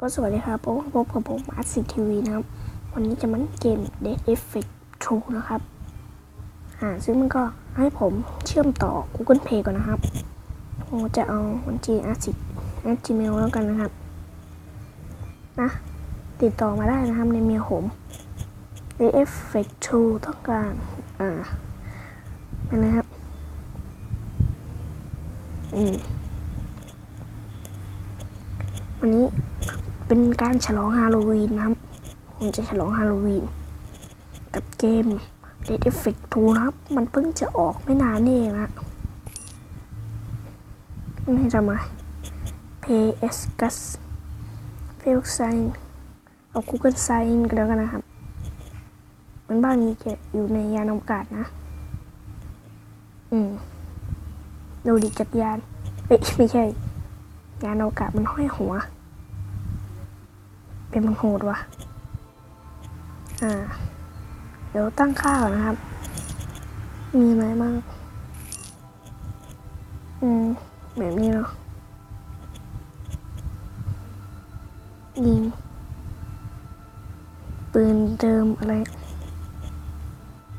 ก็สวัสดีครับพบกับผมอาร์ตสิทีวีนะครับ วันนี้จะมันเกม Dead Effect t r u นะครับ อ่า ซึ่งมันก็ให้ผมเชื่อมต่อ Google Play ก่อนนะครับ ผมจะเอาวันจีอาร์ตสิอาร์จีเมลแล้วกันนะครับ นะ ติดต่อมาได้นะครับในเมลผม Dead Effect t r u ต้องการ อ่าปนะครับ อืมเป็นการฉลองฮาโลวีนนะครับผมจะฉลองฮาโลวีนกับเกม d e d Effect 2 นะครับ มันเพิ่งจะออกไม่นานนี่เองนะนี่จะมา PS Gas Facebook Sign เอา Google Sign กันแล้วกันนะครับมันบ้านนี้จะอยู่ในยานอวกาศนะ อืมดูดีจัรยานเอ้ยไม่ใช่ ยานอวกาศมันห้อยหัวเป็นมังโหดวะอ่า เดี๋ยวตั้งค่าก่อนนะครับ มีไหมบ้างอืม แบบนี้เนาะยิงปืนเดิมอะไร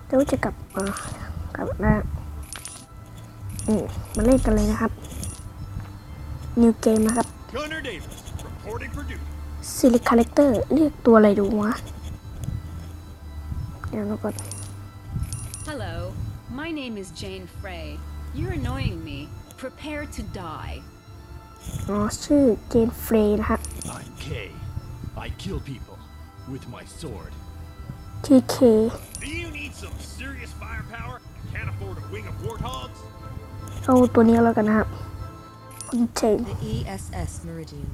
เดี๋ยวจะกลับมากลับมาอืมมาเล่นกันเลยนะครับ New Game นะครับ Gunner Davis reporting for duty ซิลิคาเลคเตอร์ เรียกตัวอะไรดูวะเดี๋ยวนะก่อน Hello my name is Jane Frey you're annoying me prepare to die อ๋อ ชื่อเจนเฟรย์นะฮะ I'm K I kill people with my sword TK Do you need some serious firepower a can't afford a wing of warthogs เอาตัวนี้แล้วกันนะครับคุณเจน The ESS Meridian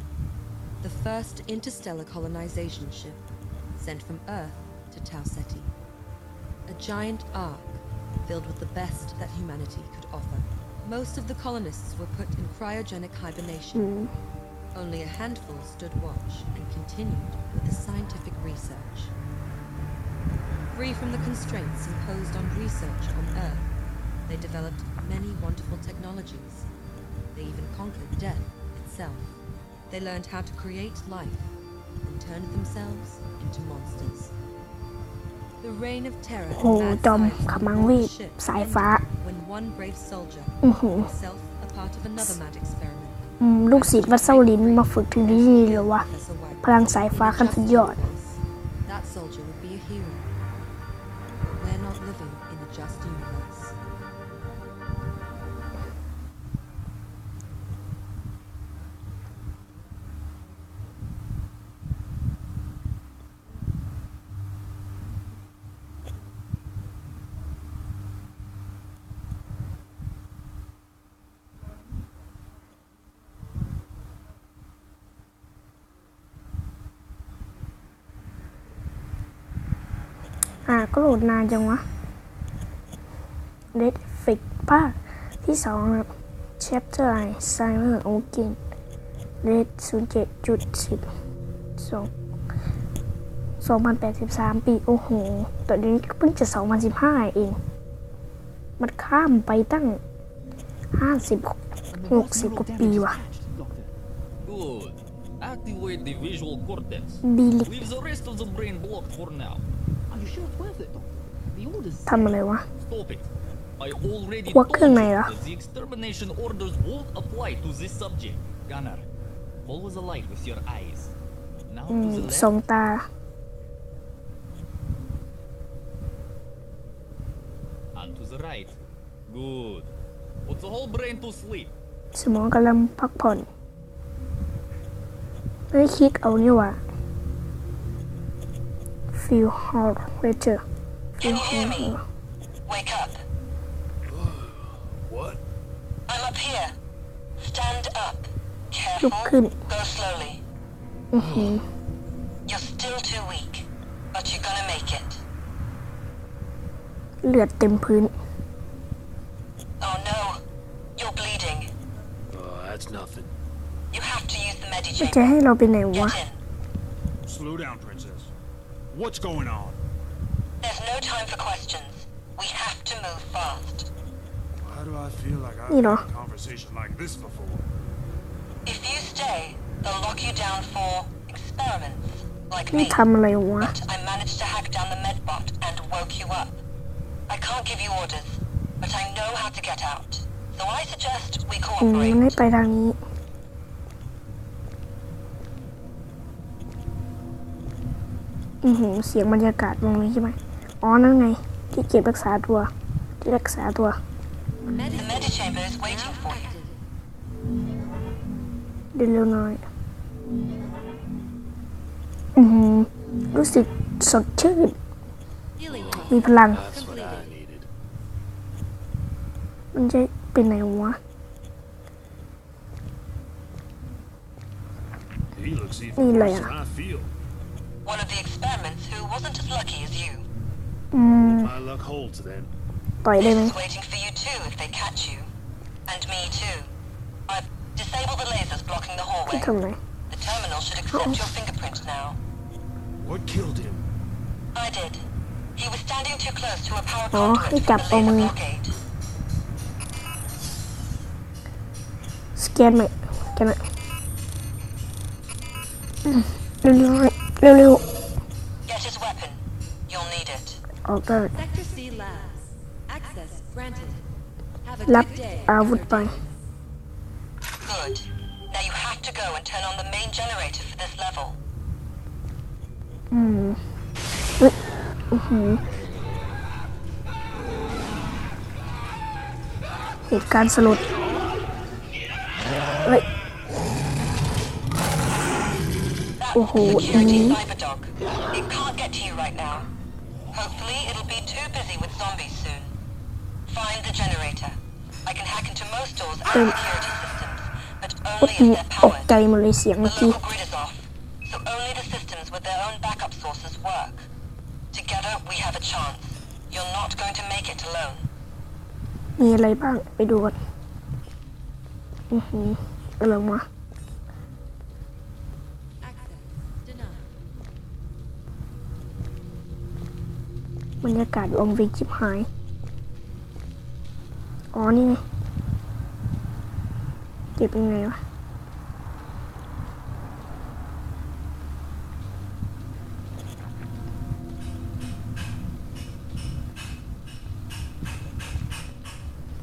the first interstellar colonization ship sent from Earth to Tau Ceti. A giant ark filled with the best that humanity could offer. Most of the colonists were put in cryogenic hibernation. Mm. Only a handful stood watch and continued with the scientific research. Free from the constraints imposed on research on Earth, they developed many wonderful technologies. They even conquered death itself. They learned how to create life and turn themselves into monsters. The reign of terror โหจอมขมังเวทสายฟ้า when one brave soldier, himself a part of another mad experiment, อืมลูกศิษย์วัดเซาลินมาฝึกถึงที่นี่เลยวะพลังสายฟ้าขั้นสุดยอดก็โหลดนานจังวะเด t f l i x ภาคที่สองครับ Chapter I มอ b e r o k e n Rate ศูนย์เจ็ดจุดสิบสอง สองพันแปดสิบสามปี โอ้โหตอนนี้ก็เพิ่งจะสองพันสิบห้าเอง มันข้ามไปตั้งห้าสิบหกสิบกว่าปีว่ะบิลิทำอะไรวะววกเครื่องไหนอะอืมสองตา สมองกำลังพักผ่อน ไม่คิดเอานี่ว่า feel hard. Wait till. Can you hear me? Wake up. What? I'm up here. Stand up. Careful. Go slowly. Mm-hmm. You're still too weak, but you're gonna make it. เลือดเต็มพื้น Oh no, you're bleeding. Oh, that's nothing. You have to use the medic. จะให้เราไปไหนวะ Slow down, princess. What's going on? There's no time for questions. We have to move fast. How do I feel like I've you know. had a conversation like this before? If you stay, they'll lock you down for experiments, like me. But I managed to hack down the medbot and woke you up. I can't give you orders, but I know how to get out. So I suggest we mm, cooperate. อือหือเสียงบรรยากาศตรงนี้ใช่ไหมอ๋อนั่นไงที่เก็บรักษาตัวที่รักษาตัวเดินเร็วหน่อย อือหือรู้สึกสดชื่นมีพลัง มันจะเป็นไหนวะ นี่เลยอ่ะ wasn't as lucky as you. Mm. My luck holds then. Bye, Damon. waiting for you too if they catch you. And me too. I've disabled the lasers blocking the hallway. Come there. The terminal should accept oh. your fingerprints now. What killed him? I did. He was standing too close to a power oh, conduit from the laser blockade. Scan my... Can I... No, no, no, no. Albert รับอาวุธไป Good. Now you have to go and turn on the main generator for this level. อืมอุ้ยอือหือเหตุการณ์สลดเฮ้ยโอ้โหอันนี้ Hopefully it'll be too busy with zombies soon. Find the generator. I can hack into most doors and um, security systems, but only if they're powered. The local grid is off, so only the systems with their own backup sources work. Together we have a chance. You're not going to make it alone. มีอะไรบ้าง ไปดูกันอือหือกำลังมาบรรยากาศวงเวงชิบหาย อ๋อ นี่ไงเก็บยังไงวะ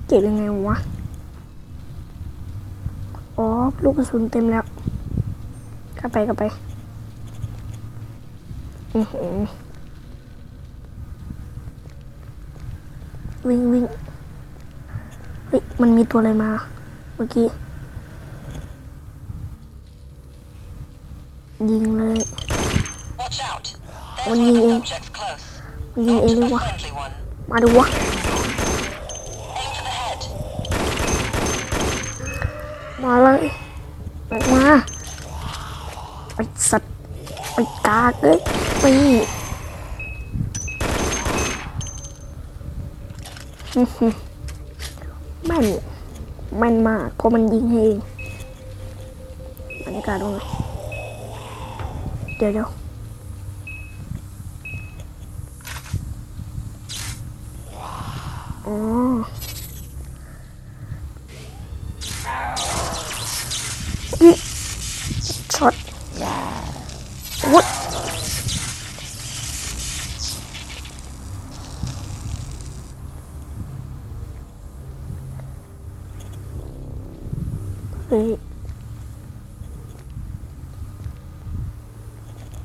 เก็บยังไงวะ อ๋อ ลูกกระสุนเต็มแล้ว กลับไปกลับไป อือหือวิ่งวิ่งเฮ้ย มันมีตัวอะไรมา เมื่อกี้ยิงเลยมันยิงเองมันยิงเองดียวะมาดูวะ มาเลยมาไอสัตว์ไอกากเลยไปมัน มันมากเพราะมันยิงเองบรรยากาศตรงไหนเดี๋ยวเดี๋ยว อ๋อฮ้ย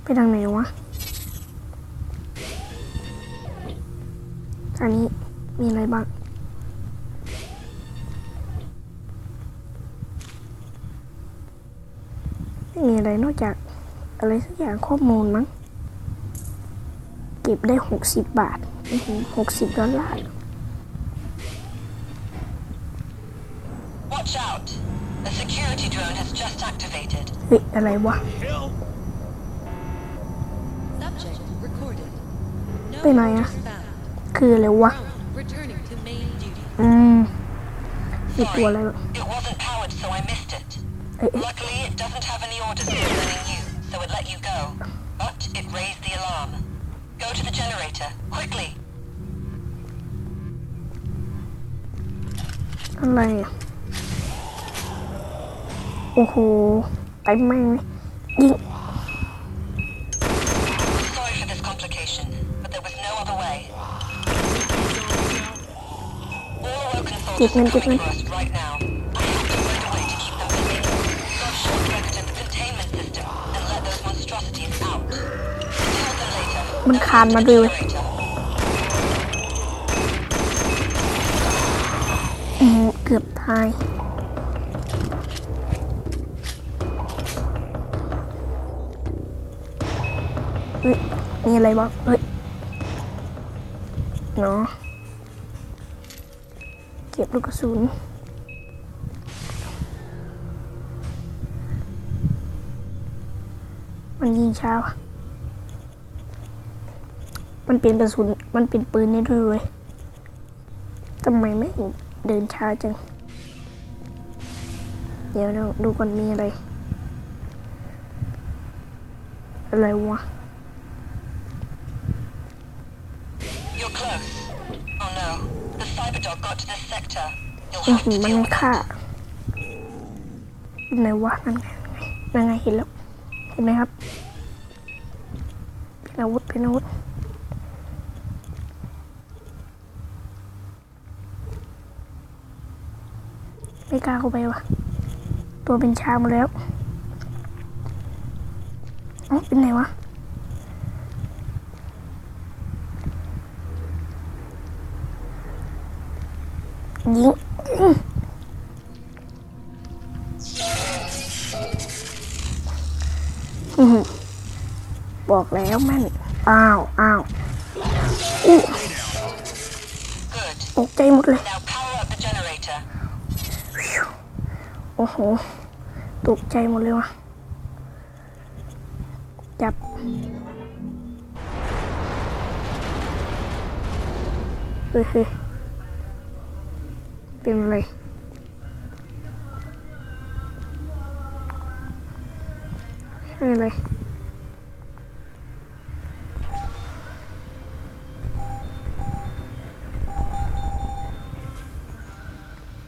ไปทางไหนวะ อันนี้มีอะไรบ้างไม่มีอะไรนอกจาก อะไรสักอย่างข้อมูลมั้ง เก็บได้หกสิบบาทหกสิบดอลลาร์ Watch out! The security drone has just activated. ปิดอะไรวะ Hill! ไปไหนอะคืออะไรวะอืมมีตัวอะไรวะ It was โอ้โหไปไม่ยิงเก็บเงินเก็บเนมันคานมาดูเกือบตายมีอะไรบ้างเฮ้ยเนาะเก็บลูกกระสุน มันยิงเช้า มันเป็นกระสุน มันเป็นปืนได้ด้วยเว้ยทำไมไม่เดินช้าจัง เดี๋ยวเราดูก่อนมีอะไร อะไรวะอหมันค่ะไหนวะนั่นไนั่นไงเห็นแล้ว เห็นไหมครับเป็นอาวุธเป็นอาวุธไม่กล้าเข้าไปวะตัวเป็นช้างมาแล้วอ๋อเป็นไหนวะยิงบอกแล้วแม่น อ้าว อ้าวอู้ตกใจหมดเลยโอ้โหตกใจหมดเลยว่ะ จับเฮ้ยต็มเลยนี่เลย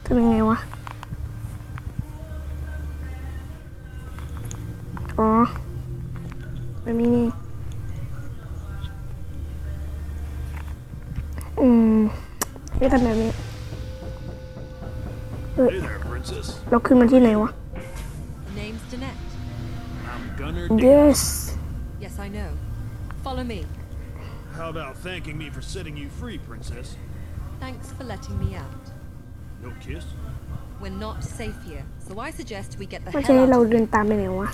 ทำยังไงวะอ๋อแบบนี้นี่ อืมไม่ทำแบบนี้เราขึ้นมาที่ไหนวะ yes yes I know follow me how about thanking me for setting you free princess thanks for letting me out no kiss we're not safe here so I suggest we get the hell out ไม่ใช่เราเดินตามไปไหนวะ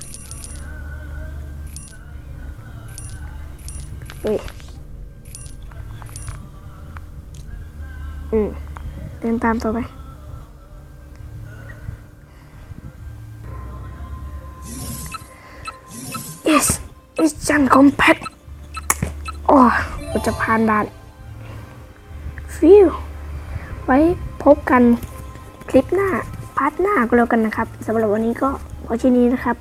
เฮ้ย อืมเดินตามต่อไปมิชันคอมแพทโอ้เราจะผ่านด่านฟิวไว้พบกันคลิปหน้าพาร์ทหน้าก็แล้วกันนะครับสำหรับวันนี้ก็พอที่นี้นะครับ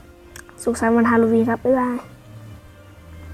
สุขสันต์วันฮาโลวีนครับบ๊ายบาย